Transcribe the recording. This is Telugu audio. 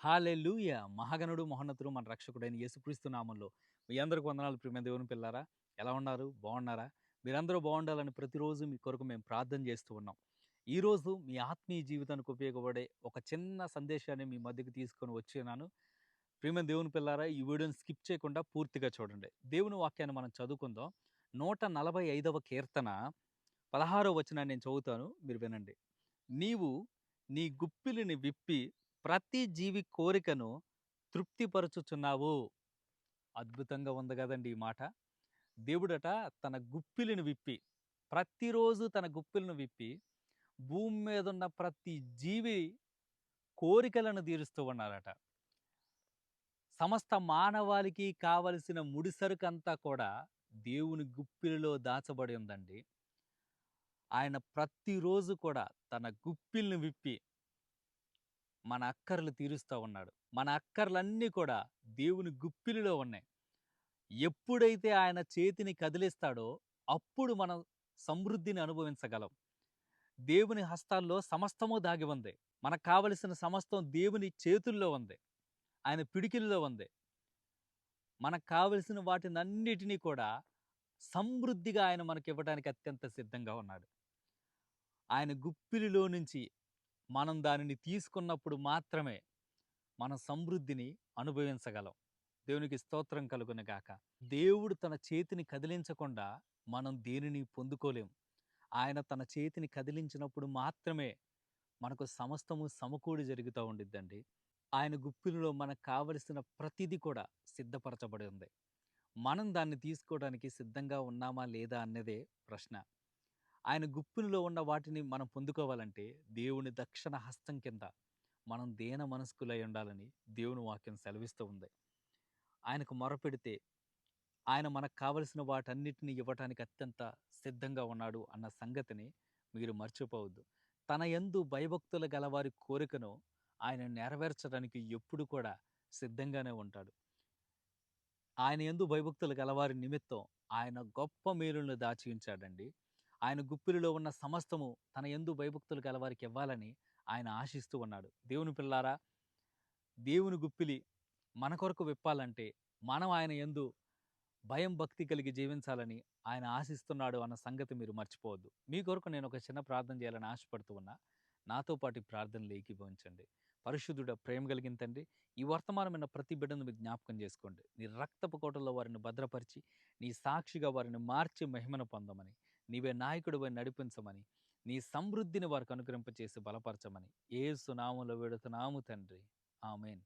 హాలెలూయ! మహాగణుడు మహోన్నతుడు మన రక్షకుడైన యేసుక్రీస్తు నామంలో. మీ అందరికి వందనాలు ప్రియమైన దేవుని పిల్లారా. ఎలా ఉన్నారు? బాగున్నారా? మీరందరూ బాగుండాలని ప్రతిరోజు మీ కొరకు మేము ప్రార్థన చేస్తూ ఉన్నాం. ఈరోజు మీ ఆత్మీయ జీవితానికి ఉపయోగపడే ఒక చిన్న సందేశాన్ని మీ మధ్యకి తీసుకొని వచ్చినాను ప్రియమైన దేవుని పిల్లారా ఈ వీడియోని స్కిప్ చేయకుండా పూర్తిగా చూడండి. దేవుని వాక్యాన్ని మనం చదువుకుందాం. నూట నలభై ఐదవ కీర్తన పదహారో వచనాన్ని నేను చదువుతాను. మీరు వినండి. నీవు నీ గుప్పిలిని విప్పి ప్రతి జీవి కోరికను తృప్తిపరచుచున్నావు. అద్భుతంగా ఉంది కదండి ఈ మాట. దేవుడట తన గుప్పిలిని విప్పి ప్రతిరోజు తన గుప్పిలను విప్పి భూమి మీద ఉన్న ప్రతి జీవి కోరికలను తీరుస్తూ ఉన్నారట. సమస్త మానవాళికి కావలసిన ముడిసరుకంతా కూడా దేవుని గుప్పిలిలో దాచబడి ఉందండి. ఆయన ప్రతిరోజు కూడా తన గుప్పిల్ని విప్పి మన అక్కర్లు తీరుస్తూ ఉన్నాడు. మన అక్కర్లన్నీ కూడా దేవుని గుప్పిలిలో ఉన్నాయి. ఎప్పుడైతే ఆయన చేతిని కదిలిస్తాడో అప్పుడు మనం సమృద్ధిని అనుభవించగలం. దేవుని హస్తాల్లో సమస్తము దాగి ఉంది. మనకు కావలసిన సమస్తం దేవుని చేతుల్లో ఉంది. ఆయన పిడికిల్లో ఉంది. మనకు కావలసిన వాటిని అన్నిటినీ కూడా సమృద్ధిగా ఆయన మనకి ఇవ్వడానికి అత్యంత సిద్ధంగా ఉన్నాడు. ఆయన గుప్పిలిలో నుంచి మనం దానిని తీసుకున్నప్పుడు మాత్రమే మన సమృద్ధిని అనుభవించగలం. దేవునికి స్తోత్రం కలుగును గాక. దేవుడు తన చేతిని కదిలించకుండా మనం దేనిని పొందుకోలేం. ఆయన తన చేతిని కదిలించినప్పుడు మాత్రమే మనకు సమస్తము సమకూడి జరుగుతూ ఉండిద్దండి. ఆయన గుప్పిలో మనకు కావలసిన ప్రతిదీ కూడా సిద్ధపరచబడి ఉంది. మనం దాన్ని తీసుకోవడానికి సిద్ధంగా ఉన్నామా లేదా అన్నదే ప్రశ్న. ఆయన గుప్పిలో ఉన్న వాటిని మనం పొందుకోవాలంటే దేవుని దక్షిణ హస్తం కింద మనం దేన మనస్కులై ఉండాలని దేవుని వాక్యం సెలవిస్తూ ఉంది. ఆయనకు మొరపెడితే ఆయన మనకు కావలసిన వాటన్నిటిని ఇవ్వటానికి అత్యంత సిద్ధంగా ఉన్నాడు అన్న సంగతిని మీరు మర్చిపోవద్దు. తన ఎందు భయభక్తుల గలవారి కోరికను ఆయన నెరవేర్చడానికి ఎప్పుడు కూడా సిద్ధంగానే ఉంటాడు. ఆయన ఎందు భయభక్తులు గలవారి నిమిత్తం ఆయన గొప్ప మేలులను దాచి ఉంచాడండి ఆయన గుప్పిలిలో ఉన్న సమస్తము తన ఎందు భయభక్తులు గలవారికి ఇవ్వాలని ఆయన ఆశిస్తూ ఉన్నాడు. దేవుని పిల్లారా దేవుని గుప్పిలి మన కొరకు విప్పాలంటే మనం ఆయన ఎందు భయం భక్తి కలిగి జీవించాలని ఆయన ఆశిస్తున్నాడు అన్న సంగతి మీరు మర్చిపోవద్దు. మీ కొరకు నేను ఒక చిన్న ప్రార్థన చేయాలని ఆశపడుతూ ఉన్నా నాతో పాటు ప్రార్థన ప్రార్థనలు ఏకీభవించండి. పరిశుద్ధుడ ప్రేమ కలిగిన తండ్రి ఈ వర్తమానమైన ప్రతి బిడ్డను మీరు జ్ఞాపకం చేసుకోండి. నీ రక్తపు కోటల్లో వారిని భద్రపరిచి నీ సాక్షిగా వారిని మార్చి మహిమను పొందమని నీవే నాయకుడు నడిపించమని నీ సమృద్ధిని వారికి అనుగ్రహింపచేసి బలపరచమని. ఏ సునాములో వెడుతున్నాము తండ్రి. ఆమెన్.